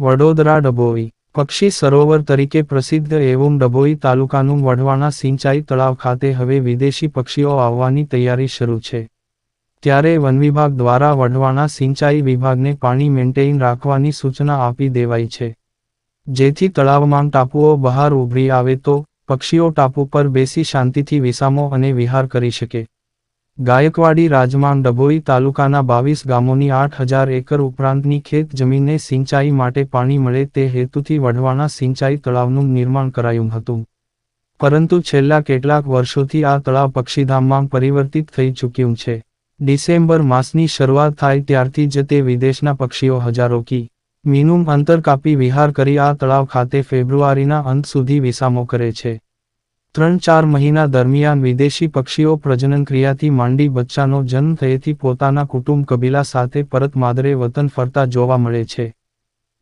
વડોદરા ડભોઈ પક્ષી સરોવર તરીકે પ્રસિદ્ધ એવું ડભોઈ તાલુકાનું વઢવાણા સિંચાઈ તળાવ ખાતે હવે વિદેશી પક્ષીઓ આવવાની તૈયારી શરૂ છે. ત્યારે વન વિભાગ દ્વારા વઢવાણા સિંચાઈ વિભાગને પાણી મેન્ટેઇન રાખવાની સૂચના આપી દેવાઈ છે. જેથી તળાવમાં ટાપુઓ બહાર ઉભરી આવે તો પક્ષીઓ ટાપુ પર બેસી શાંતિથી વિસામો અને વિહાર કરી શકે. ગાયકવાડી રાજમાં ડભોઈ તાલુકાના બાવીસ ગામોની આઠ હજાર એકર ઉપરાંતની ખેત જમીનને સિંચાઈ માટે પાણી મળે તે હેતુથી વઢવાના સિંચાઈ તળાવનું નિર્માણ કરાયું હતું. પરંતુ છેલ્લા કેટલાક વર્ષોથી આ તળાવ પક્ષીધામમાં પરિવર્તિત થઈ ચૂક્યું છે. ડિસેમ્બર માસની શરૂઆત થાય ત્યારથી જ તે વિદેશના પક્ષીઓ હજારો કી. મીનું અંતર કાપી વિહાર કરી આ તળાવ ખાતે ફેબ્રુઆરીના અંત સુધી વિસામો કરે છે. ત્રણ ચાર મહિના દરમિયાન વિદેશી પક્ષીઓ પ્રજનન ક્રિયાથી માંડી બચ્ચાનો જન્મ થયેથી પોતાના કુટુંબ કબીલા સાથે પરત માદરે વતન ફરતા જોવા મળે છે.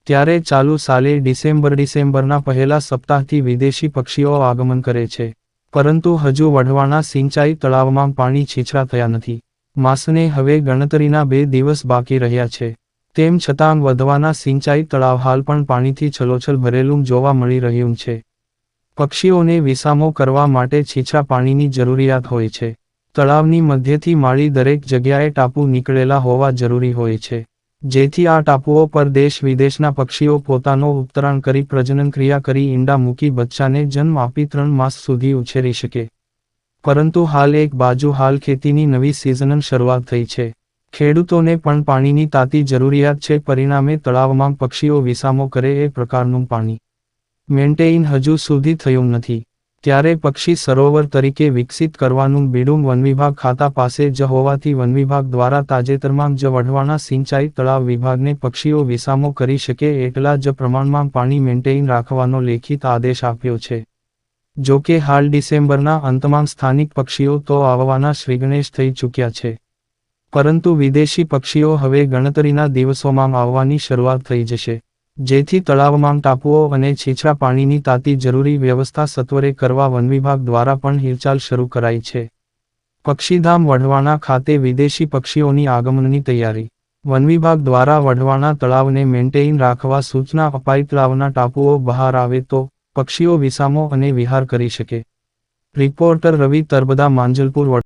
ત્યારે ચાલુ સાલે ડિસેમ્બર ડિસેમ્બરના પહેલા સપ્તાહથી વિદેશી પક્ષીઓ આગમન કરે છે. પરંતુ હજુ વઢવાણા સિંચાઈ તળાવમાં પાણી છીછરા થયા નથી. માસને હવે ગણતરીના બે દિવસ બાકી રહ્યા છે. તેમ છતાં વધવાના સિંચાઈ તળાવ હાલ પણ પાણીથી છલોછલ ભરેલું જોવા મળી રહ્યું છે. પક્ષીઓને વિસામો કરવા માટે છીછા પાણીની જરૂરિયાત હોય છે. તળાવની મધ્યથી માળી દરેક જગ્યાએ ટાપુ નીકળેલા હોવા જરૂરી હોય છે. જેથી આ ટાપુઓ પર દેશ વિદેશના પક્ષીઓ પોતાનો ઉત્તરાણ કરી પ્રજનન ક્રિયા કરી ઈંડા મૂકી બચ્ચાને જન્મ આપી ત્રણ માસ સુધી ઉછેરી શકે. પરંતુ હાલ એક બાજુ હાલ ખેતીની નવી સિઝનન શરૂઆત થઈ છે. ખેડૂતોને પણ પાણીની તાતી જરૂરિયાત છે. પરિણામે તળાવમાં પક્ષીઓ વિસામો કરે એ પ્રકારનું પાણી. મેન્ટેઇન હજુ સુધી થયું નથી. ત્યારે પક્ષી સરોવર તરીકે વિકસિત કરવાનું બીડું વનવિભાગ ખાતા પાસે જ હોવાથી વનવિભાગ દ્વારા તાજેતરમાં જ વઢવાણા સિંચાઈ તળાવ વિભાગને પક્ષીઓ વિસામો કરી શકે એટલા જ પ્રમાણમાં પાણી મેન્ટેઇન રાખવાનો લેખિત આદેશ આપ્યો છે. જો કે હાલ ડિસેમ્બરના અંતમાં સ્થાનિક પક્ષીઓ તો આવવાના શ્રીગણેશ થઈ ચૂક્યા છે. પરંતુ વિદેશી પક્ષીઓ હવે ગણતરીના દિવસોમાં આવવાની શરૂઆત થઈ જશે. જેથી તળાવમાં ટાપુઓ અને છીછરા પાણીની તાતી જરૂરી વ્યવસ્થા સત્વરે કરવા વનવિભાગ દ્વારા પણ હિલચાલ શરૂ કરાઈ છે. પક્ષીધામ વઢવાણા ખાતે વિદેશી પક્ષીઓની આગમનની તૈયારી. વનવિભાગ દ્વારા વઢવાણા તળાવને મેન્ટેઇન રાખવા સૂચના અપાઈ તળાવના ટાપુઓ બહાર આવે તો પક્ષીઓ વિસામો અને વિહાર કરી શકે. રિપોર્ટર રવિ તરબદા, માંજલપુર